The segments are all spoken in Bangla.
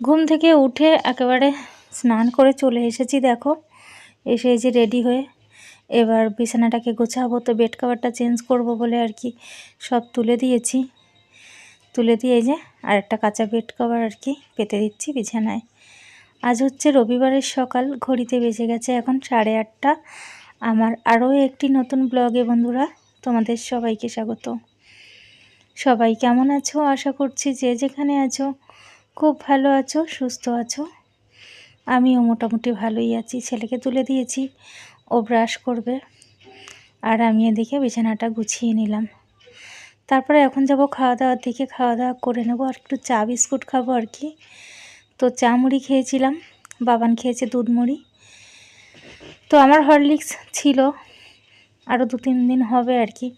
ঘুম থেকে উঠে একেবারে স্নান করে চলে এসেছি, দেখো। এসে যে রেডি হয়ে এবার বিছানাটাকে গোছাবো, তো বেড কাভারটা চেঞ্জ করব বলে আর কি সব তুলে দিয়েছি। তুলে দিয়ে যে আর একটা কাঁচা বেড কাভার আর কি পেতে দিচ্ছি বিছানায়। আজ হচ্ছে রবিবারের সকাল, ঘড়িতে বেজে গেছে এখন সাড়ে আটটা। আমার আরও একটি নতুন ব্লগে বন্ধুরা তোমাদের সবাইকে স্বাগত। সবাই কেমন আছো? আশা করছি যে যেখানে আছো খুব ভালো আছো, সুস্থ আছো? আমিও মোটামুটি ভালোই আছি। ছেলেকে তুলে দিয়েছি, ও ব্রাশ করবে। আর আমি এদিকে বিছানাটা গুছিয়ে নিলাম। তারপরে এখন যাব খাওয়া দাওয়ার দিকে। খাওয়া দাওয়া করে নেব। আর একটু চা বিস্কুট খাব আর কি। তো চা মুড়ি খেয়েছিলাম। বাবান খেয়েছে দুধ মুড়ি। তো আমার হরলিক্স ছিল। আরও দু তিন দিন হবে আর কি।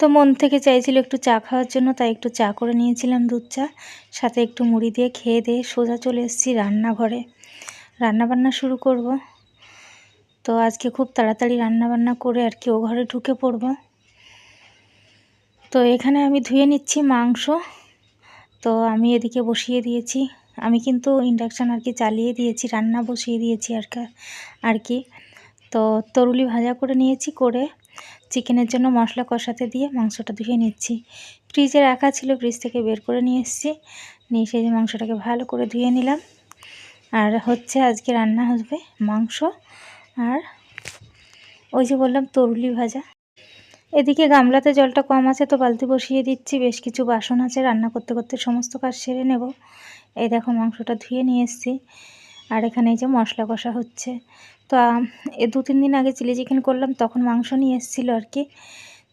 তো মন থেকে চাইছিল একটু চা খাওয়ার জন্য, তাই একটু চা করে নিয়েছিলাম দুধ চা, সাথে একটু মুড়ি দিয়ে খেয়ে দিয়ে সোজা চলে এসেছি রান্নাঘরে। রান্নাবান্না শুরু করব। তো আজকে খুব তাড়াতাড়ি রান্নাবান্না করে আর কি ও ঘরে ঢুকে পড়ব। তো এখানে আমি ধুয়ে নিচ্ছি মাংস। তো আমি এদিকে বসিয়ে দিয়েছি। আমি কিন্তু ইন্ডাকশান আর কি চালিয়ে দিয়েছি, রান্না বসিয়ে দিয়েছি আর আর কি। তো তরুলি ভাজা করে নিয়েছি করে চিকেনের জন্য মশলা কষাতে দিয়ে মাংসটা ধুয়ে নিচ্ছি। ফ্রিজে রাখা ছিল ফ্রিজ থেকে বের করে নিয়ে এসেছি। নিয়ে সেই মাংসটাকে ভালো করে ধুয়ে নিলাম। আর হচ্ছে আজকে রান্না হবে মাংস আর ওই যে বললাম তরুলি ভাজা। এদিকে গামলাতে জলটা কম আছে তো বালতি বসিয়ে দিচ্ছি। বেশ কিছু বাসন আছে। রান্না করতে করতে সমস্ত কাজ সেরে নেব। এই দেখো মাংসটা ধুয়ে নিয়ে এসেছি। আর এখানে এই যে মশলা কষা হচ্ছে। তো এ দু তিন দিন আগে চিলি চিকেন করলাম, তখন মাংস নিয়ে এসেছিল আর কি।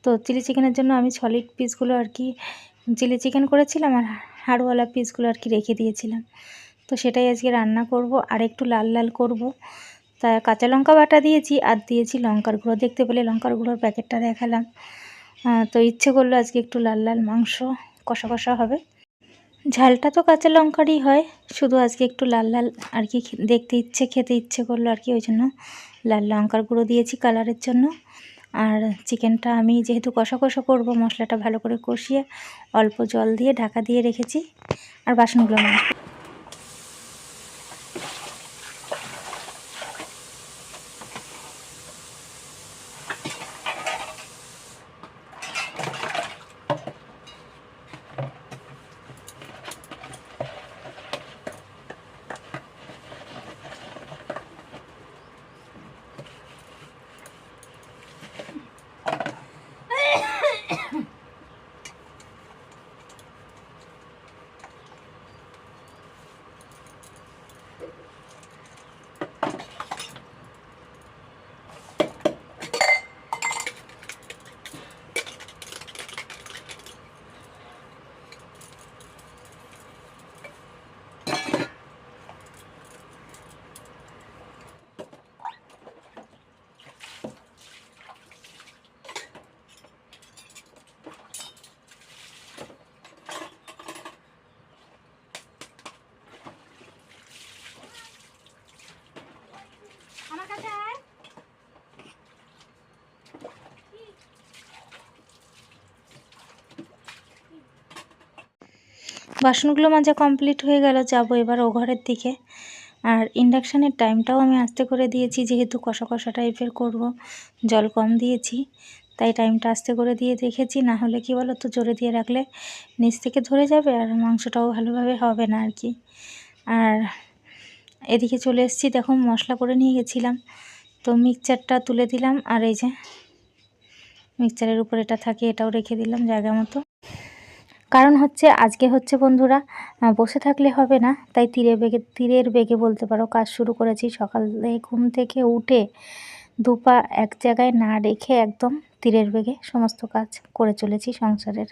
তো, চিলি চিকেনের জন্য আমি সলিড পিসগুলো আর কি চিলি চিকেন করেছিলাম আর হাড়ওয়ালা পিসগুলো আর কি রেখে দিয়েছিলাম। তো, সেটাই আজকে রান্না করব, আর একটু লাল লাল করব। তা, কাঁচা লঙ্কা বাটা দিয়েছি আর দিয়েছি লঙ্কার গুঁড়ো। দেখতে পেলে লঙ্কার গুঁড়োর প্যাকেটটা দেখালাম। তো, ইচ্ছে করল আজকে একটু লাল লাল মাংস কষা কষা হবে। ঝালটা তো কাঁচা লঙ্কারই হয়। শুধু আজকে একটু লাল লাল আর কি দেখতে ইচ্ছে, খেতে ইচ্ছে করল আর কি, ওই জন্য লাল লঙ্কার গুঁড়ো দিয়েছি কালারের জন্য। আর চিকেনটা আমি যেহেতু কষা কষা করব, মশলাটা ভালো করে কষিয়ে অল্প জল দিয়ে ঢাকা দিয়ে রেখেছি। আর বাসনগুলো বাসনগুলো মাজা কমপ্লিট হয়ে গেল, যাব এবার ও ঘরের দিকে। আর ইন্ডাকশানের টাইমটাও আমি আস্তে করে দিয়েছি, যেহেতু কষা কষা টাইপের করব, জল কম দিয়েছি, তাই টাইমটা আস্তে করে দিয়ে দেখেছি না হলে কি বলো তো, জোরে দিয়ে রাখলে নিচ থেকে ধরে যাবে আর মাংসটাও ভালোভাবে হবে না আর কি। আর এদিকে চলে এসেছি, দেখো মশলা করে নিয়ে গেছিলাম, তো মিক্সচারটা তুলে দিলাম, আর এই যে মিক্সচারের উপর এটা থাকে, এটাও রেখে দিলাম জায়গা মতো। কারণ হচ্ছে আজকে হচ্ছে বন্ধুরা বসে থাকলে হবে না, তাই তীরে বেগে, তীরের বেগে বলতে পারো, কাজ শুরু করেছি। সকালে ঘুম থেকে উঠে দুপা এক জায়গায় না রেখে একদম তীরের বেগে সমস্ত কাজ করে চলেছি সংসারের।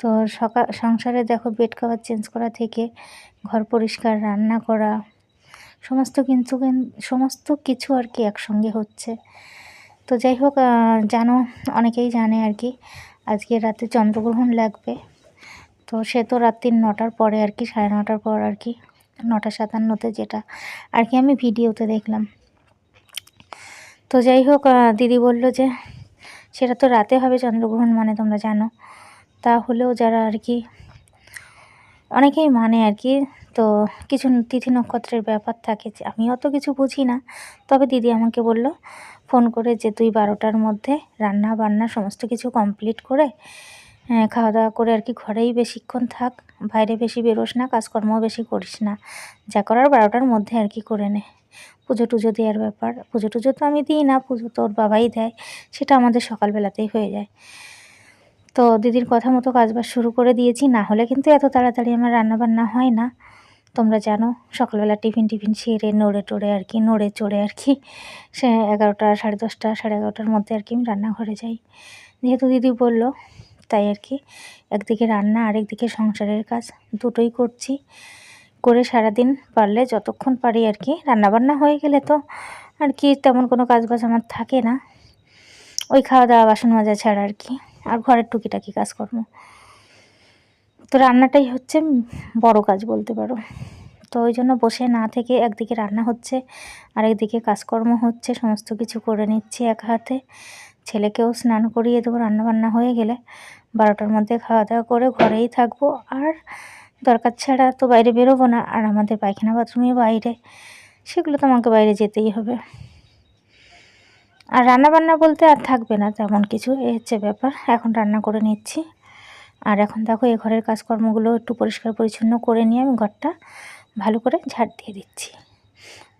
তো সকাল সংসারে দেখো বেড কাভার চেঞ্জ করা থেকে, ঘর পরিষ্কার, রান্না করা, সমস্ত কিন্তু সমস্ত কিছু আর কি একসঙ্গে হচ্ছে। তো যাই হোক জানো, অনেকেই জানে আর কি আজকে রাতে চন্দ্রগ্রহণ লাগবে। তো সে তো রাত্রির নটার পরে আর কি, সাড়ে নটার পর আর কি, নটা সাতান্নতে যেটা আর কি আমি ভিডিওতে দেখলাম। তো যাই হোক দিদি বলল যে সেটা তো রাতে হবে চন্দ্রগ্রহণ মানে তোমরা জানো। তা হলেও যারা আর কি, অনেকেই মানে আর কি তো কিছু তিথি নক্ষত্রের ব্যাপার থাকে যে আমি অত কিছু বুঝি না। তবে দিদি আমাকে বলল, ফোন করে যে তুই বারোটার মধ্যে রান্না বান্না সমস্ত কিছু কমপ্লিট করে খাওয়া দাওয়া করে আর কি ঘরেই বেশিক্ষণ থাক, বাইরে বেশি বেরোস না কাজকর্ম বেশি করিস না। যা করার বারোটার মধ্যে আর কি করে নে। পুজো টুজো দেওয়ার ব্যাপার। পুজো টুজো তো আমি দিই না, পুজো তোর বাবাই দেয়, সেটা আমাদের সকালবেলাতেই হয়ে যায়। তো দিদির কথা মতো কাজবাজ শুরু করে দিয়েছি, না হলে কিন্তু এত তাড়াতাড়ি আমার রান্নাবান্না হয় না। তোমরা জানো, সকালবেলা টিফিন টিফিন সেরে নড়ে টড়ে আর কি, নড়ে চড়ে আর কি, সে এগারোটা সাড়ে দশটা, সাড়ে এগারোটার মধ্যে আর কি আমি রান্নাঘরে যাই। যেহেতু দিদি বলল, তাই আর কি, একদিকে রান্না আরেকদিকে সংসারের কাজ, দুটোই করছি। করে সারাদিন পারলে যতক্ষণ পারি আর কি, রান্নাবান্না হয়ে গেলে তো আর কি তেমন কোনো কাজ বাজ আমার থাকে না। ওই খাওয়া দাওয়া বাসন মাজা ছাড়া আর কি, আর ঘরের টুকিটাকি কাজকর্ম। তো রান্নাটাই হচ্ছে বড় কাজ বলতে পারো। তো ওই জন্য বসে না থেকে একদিকে রান্না হচ্ছে আর একদিকে কাজকর্ম হচ্ছে, সমস্ত কিছু করে নিচ্ছি এক হাতে। ছেলেকেও স্নান করিয়ে দেবো, রান্নাবান্না হয়ে গেলে বারোটার মধ্যে খাওয়া দাওয়া করে ঘরেই থাকব। আর দরকার ছাড়া তো বাইরে বেরোবো না, আর আমাদের পায়খানা বাথরুমে বাইরে, সেগুলো তো আমাকে বাইরে যেতেই হবে। আর রান্না বান্না বলতে আর থাকবে না তেমন কিছু, এ হচ্ছে ব্যাপার। এখন রান্না করে নিচ্ছি। আর এখন দেখো এই ঘরের কাজকর্মগুলো একটু পরিষ্কার পরিচ্ছন্ন করে নিয়ে আমি ঘরটা ভালো করে ঝাড় দিয়ে দিচ্ছি।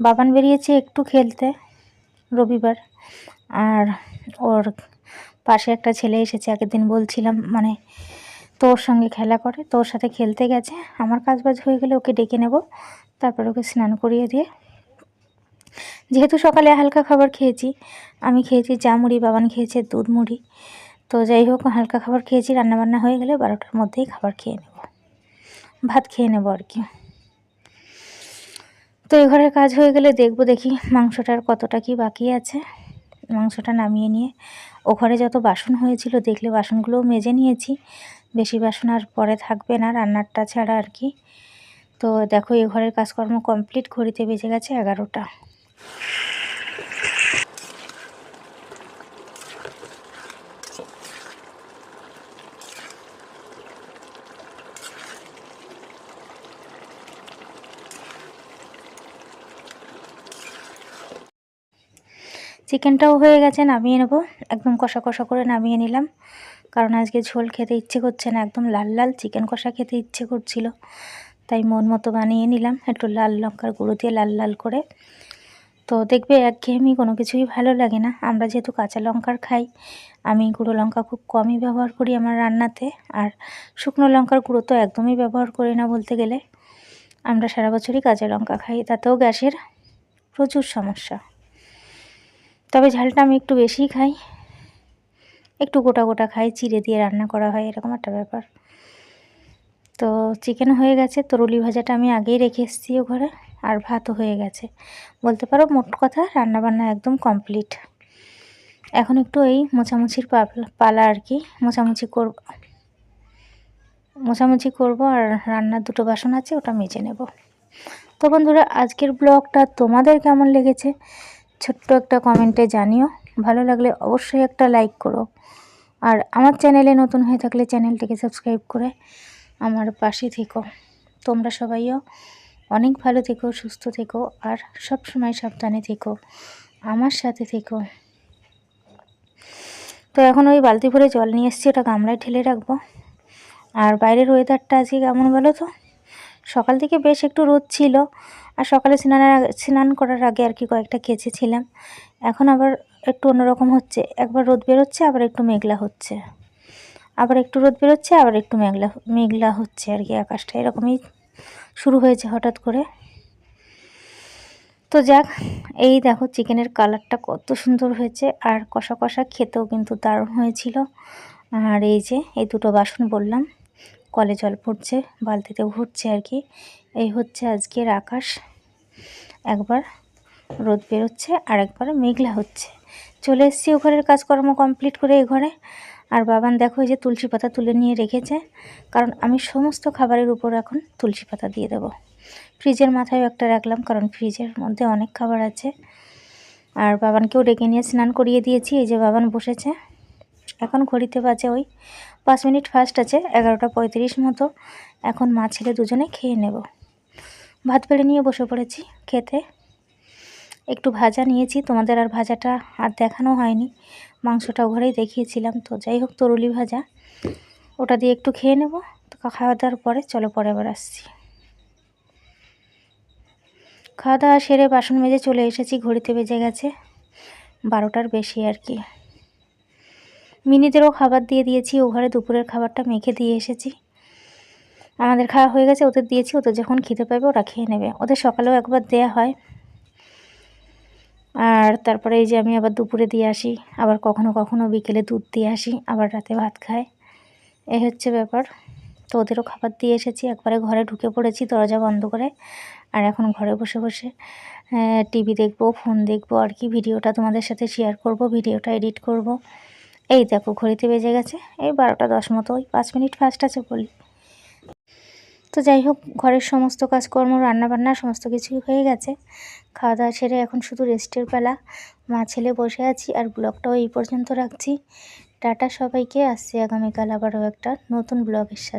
বাবান বেরিয়েছে একটু খেলতে রবিবার। আর ওর পাশে একটা ছেলে এসেছে, আগের দিন বলছিলাম মানে তোর সঙ্গে খেলা করে, তোর সাথে খেলতে গেছে। আমার কাজ বাজ হয়ে গেলে ওকে ডেকে নেব, তারপর ওকে স্নান করিয়ে দিয়ে। যেহেতু সকালে হালকা খাবার খেয়েছি, আমি খেয়েছি চা মুড়ি, বাবান খেয়েছে দুধ মুড়ি। তো যাই হোক, হালকা খাবার খেয়েছি, রান্নাবান্না হয়ে গেলে বারোটার মধ্যেই খাবার খেয়ে নেব। ভাত খেয়ে নেব আর কি। তো এ ঘরের কাজ হয়ে গেলে দেখব, দেখি মাংসটার কতটা কি বাকি আছে। মাংসটা নামিয়ে নিয়ে, ও ঘরে যত বাসন হয়েছিল দেখলে বাসনগুলোও মেজে নিয়েছি। বেশি বাসন আর পরে থাকবে না রান্নারটা ছাড়া আর কি। তো দেখো, এ ঘরের কাজকর্ম কমপ্লিট, ঘড়িতে বেজে গেছে এগারোটা। চিকেনটাও হয়ে গেছে, নামিয়ে নেব। একদম কষা কষা করে নামিয়ে নিলাম। কারণ আজকে ঝোল খেতে ইচ্ছে করছে না, একদম লাল লাল চিকেন কষা খেতে ইচ্ছে করছিল। তাই মন মতো বানিয়ে নিলাম, একটু লাল লঙ্কার গুঁড়ো দিয়ে লাল লাল করে। তো দেখবে একঘেয়েমি কোনো কিছুই ভালো লাগে না। আমরা যেহেতু কাঁচা লঙ্কার খাই, আমি গুঁড়ো লঙ্কা খুব কমই ব্যবহার করি আমার রান্নাতে। আর শুকনো লঙ্কার গুঁড়ো তো একদমই ব্যবহার করি না বলতে গেলে। আমরা সারা বছরই কাঁচা লঙ্কা খাই, তাতেও গ্যাসের প্রচুর সমস্যা। তবে ঝালটা আমি একটু বেশিই খাই। একটু গোটা গোটা খাই, চিড়ে দিয়ে রান্না করা হয়, এরকম একটা ব্যাপার। তো চিকেন হয়ে গেছে তরুলি ভাজাটা আমি আগেই রেখে এসেছি ও ঘরে, আর ভাতও হয়ে গেছে। বলতে পারো মোট কথা রান্নাবান্না একদম কমপ্লিট এখন একটু এই মোছামুছির পালা আর কি, মোছামুছি করব মোছামুছি করব আর রান্নার দুটো বাসন আছে, ওটা মেজে নেব। তো বন্ধুরা, আজকের ব্লগটা তোমাদের কেমন লেগেছে? ছোট্ট একটা কমেন্টে জানিও। ভালো লাগলে অবশ্যই একটা লাইক করো। আর আমার চ্যানেলে নতুন হয়ে থাকলে চ্যানেলটিকে সাবস্ক্রাইব করে আমার পাশে থেকো। তোমরা সবাইও অনেক ভালো থেকো, সুস্থ থেকো, আর সব সময় সাবধানে থেকো। আমার সাথে থেকো। তো এখন ওই বালতি ভরে জল নিয়ে এসছি, ওটা গামলায় ঢেলে রাখব। আর বাইরের ওয়েদারটা আজকে কেমন বলো তো? সকাল থেকে বেশ একটু রোদ ছিল। আর সকালে স্নানের আগে স্নান করার আগে আর কি কয়েকটা কেচেছিলাম এখন আবার একটু অন্যরকম হচ্ছে। একবার রোদ বেরোচ্ছে, আবার একটু মেঘলা হচ্ছে। আবার একটু রোদ বেরোচ্ছে, আবার একটু মেঘলা মেঘলা হচ্ছে আর কি আকাশটা। এরকমই শুরু হয়েছে হঠাৎ করে। তো যাক, এই দেখো চিকেনের কালারটা কত সুন্দর হয়েছে। আর কষা কষা খেতেও কিন্তু দারুণ হয়েছিল। আর এই যে, এই দুটো বাসন বললাম, কলে জল পড়ছে বালতিতে ভরছে আর কি। এই হচ্ছে আজকের আকাশ। একবার রোদ বেরোচ্ছে আর একবার মেঘলা হচ্ছে। চলে এসেছি ও ঘরের কাজকর্ম কমপ্লিট করে এ ঘরে। আর বাবান দেখো যে তুলসী পাতা তুলে নিয়ে রেখেছে। কারণ আমি সমস্ত খাবারের উপর এখন তুলসী পাতা দিয়ে দেবো। ফ্রিজের মাথায় একটা রাখলাম, কারণ ফ্রিজের মধ্যে অনেক খাবার আছে। আর বাবানকেও ডেকে নিয়ে স্নান করিয়ে দিয়েছি, এই যে বাবান বসেছে। এখন ঘড়িতে বাজে ওই পাঁচ মিনিট ফাস্ট আছে, এগারোটা পঁয়ত্রিশ মতো। এখন মা ছেলে দুজনে খেয়ে নেব। ভাত বেড়ে নিয়ে বসে পড়েছি খেতে। একটু ভাজা নিয়েছি, তোমাদের আর ভাজাটা আর দেখানো হয়নি। মাংসটা ঘরেই দেখিয়েছিলাম, তো যাই হোক তরুলি ভাজা। ওটা দিয়ে একটু খেয়ে নেব, তো খাওয়া দাওয়ার পরে চলো পরে আবার আসছি। খাওয়া দাওয়া সেরে বাসন মেজে চলে এসেছি, ঘড়িতে বেজে গেছে বারোটার বেশি আর কি। মিনিদেরও খাবার দিয়ে দিয়েছি, ও ঘরে দুপুরের খাবারটা মেখে দিয়ে এসেছি। আমাদের খাওয়া হয়ে গেছে, ওদের দিয়েছি, ওদের যখন খেতে পাবে ওরা খেয়ে নেবে। ওদের সকালেও একবার দেয়া হয়। আর তারপরে এই যে আমি আবার দুপুরে দিয়ে আসি, আবার কখনো কখনো বিকেলে দুধ দিয়ে আসি, আবার রাতে ভাত খায় এই হচ্ছে ব্যাপার। তো ওদেরও খাবার দিয়ে এসেছি, একবারে ঘরে ঢুকে পড়েছি দরজা বন্ধ করে, আর এখন ঘরে বসে বসে টিভি দেখব, ফোন দেখব, আর কি ভিডিওটা তোমাদের সাথে শেয়ার করব, ভিডিওটা এডিট করব। এই দেখো, ঘড়িতে বেজে গেছে, এই বারোটা দশ মতো, ওই পাঁচ মিনিট ফাস্ট আছে বলি। তো যাই হোক, ঘরের সমস্ত কাজকর্ম, রান্নাবান্না সমস্ত কিছুই হয়ে গেছে। খাওয়া দাওয়া সেরে এখন শুধু রেস্টের বেলা। মা, ছেলে বসে আছি আর ব্লগটাও এই পর্যন্ত রাখছি। টাটা সবাইকে, আসছে আগামীকাল আবারও একটা নতুন ব্লগের সাথে।